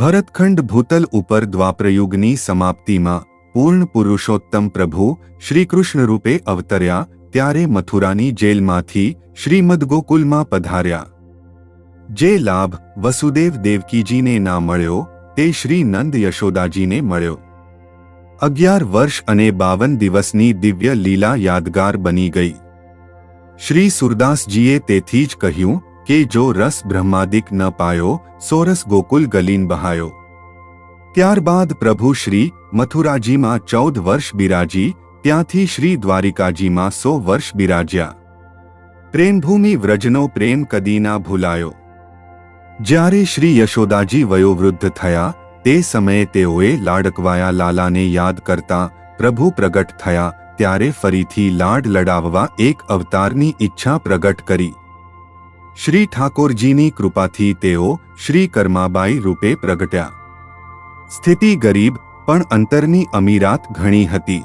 ભરતખંડ ભૂતલ ઉપર દ્વાપરયુગની સમાપ્તિમાં પૂર્ણ પુરુષોત્તમ પ્રભુ શ્રીકૃષ્ણ રૂપે અવતર્યા, ત્યારે મથુરાની જેલમાંથી શ્રીમદ ગોકુલમાં પધાર્યા. જે લાભ વસુદેવ દેવકીજીને ના મળ્યો, તે શ્રી નંદ યશોદાજીને મળ્યો. અગિયાર વર્ષ અને બાવન દિવસની દિવ્ય લીલા યાદગાર બની ગઈ. શ્રી સુરદાસજીએ તેથી જ કહ્યું કે જો રસ બ્રહ્માદિક ન પાયો સોરસ ગોકુલ ગલીન બહાયો. ત્યારબાદ પ્રભુ શ્રી મથુરાજીમાં ચૌદ વર્ષ બિરાજી, ત્યાંથી શ્રી દ્વારિકાજીમાં સો વર્ષ બિરાજ્યા. પ્રેમભૂમિ વ્રજનો પ્રેમ કદી ના ભૂલાયો. જ્યારે શ્રી યશોદાજી વયોવૃદ્ધ થયા, તે સમયે તેઓએ લાડકવાયા લાલાને યાદ કરતા પ્રભુ પ્રગટ થયા, ત્યારે ફરીથી લાડ લડાવવા એક અવતારની ઈચ્છા પ્રગટ કરી. શ્રી ઠાકોરજીની કૃપાથી તેઓ શ્રી કર્માબાઈ રૂપે પ્રગટ્યા. સ્થિતિ ગરીબ, પણ અંતરની અમીરાત ઘણી હતી.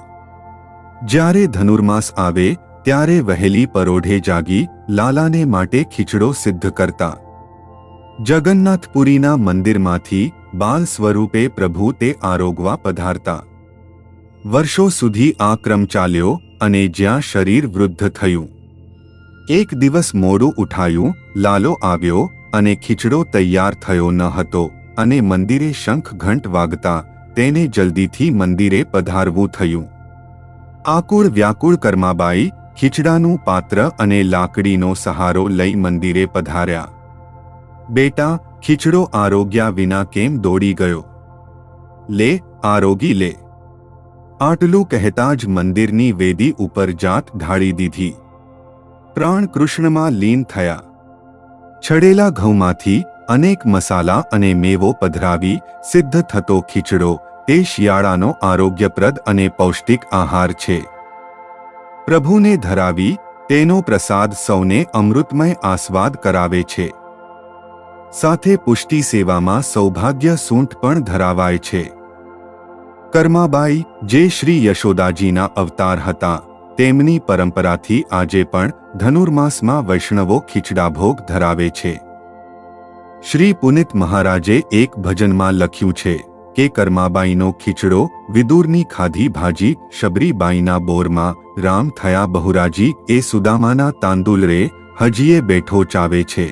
જ્યારે ધનુર્માસ આવે, ત્યારે વહેલી પરોઢે જાગી, લાલાને માટે ખીચડો સિદ્ધ કરતા. જગન્નાથપુરીના મંદિરમાંથી બાલ સ્વરૂપે પ્રભુ તે આરોગવા પધારતા. વર્ષો સુધી આ ક્રમ ચાલ્યો અને જ્યાં શરીર વૃદ્ધ થયું. એક દિવસ મોડું ઉઠાયું, લાલો આવ્યો અને ખીચડો તૈયાર થયો ન હતો અને મંદિરે શંખ ઘંટ વાગતા તેને જલ્દીથી મંદિરે પધારવું થયું. આકુળ વ્યાકુળ કર્માબાઈ ખીચડાનું પાત્ર અને લાકડીનો સહારો લઈ મંદિરે પધાર્યા. બેટા, ખીચડો આરોગ્યા વિના કેમ દોડી ગયો? લે, આરોગી લે. આટલું કહેતા જ મંદિરની વેદી ઉપર જાત ઢાળી દીધી. પ્રાણ કૃષ્ણમાં લીન થયા. છડેલા ઘઉંમાંથી અનેક મસાલા અને મેવો પધરાવી સિદ્ધ થતો ખીચડો તે શિયાળાનો આરોગ્યપ્રદ અને પૌષ્ટિક આહાર છે. પ્રભુને ધરાવી તેનો પ્રસાદ સૌને અમૃતમય આસ્વાદ કરાવે છે. સાથે પુષ્ટિ સેવામાં સૌભાગ્ય સૂંઠ પણ ધરાવાય છે. કર્માબાઈ જે શ્રી યશોદાજીના અવતાર હતા. તેમની પરંપરાથી આજે પણ ધનુર્માસમાં વૈષ્ણવો ખીચડાભોગ ધરાવે છે. શ્રી પુનિત મહારાજે એક ભજનમાં લખ્યું છે કે કર્માબાઈનો ખીચડો, વિદુરની ખાધી ભાજી, શબરીબાઈના બોરમાં, રામ થયા બહુરાજી, એ સુદામાના તાંદુલ રે, હજીએ બેઠો ચાવે છે.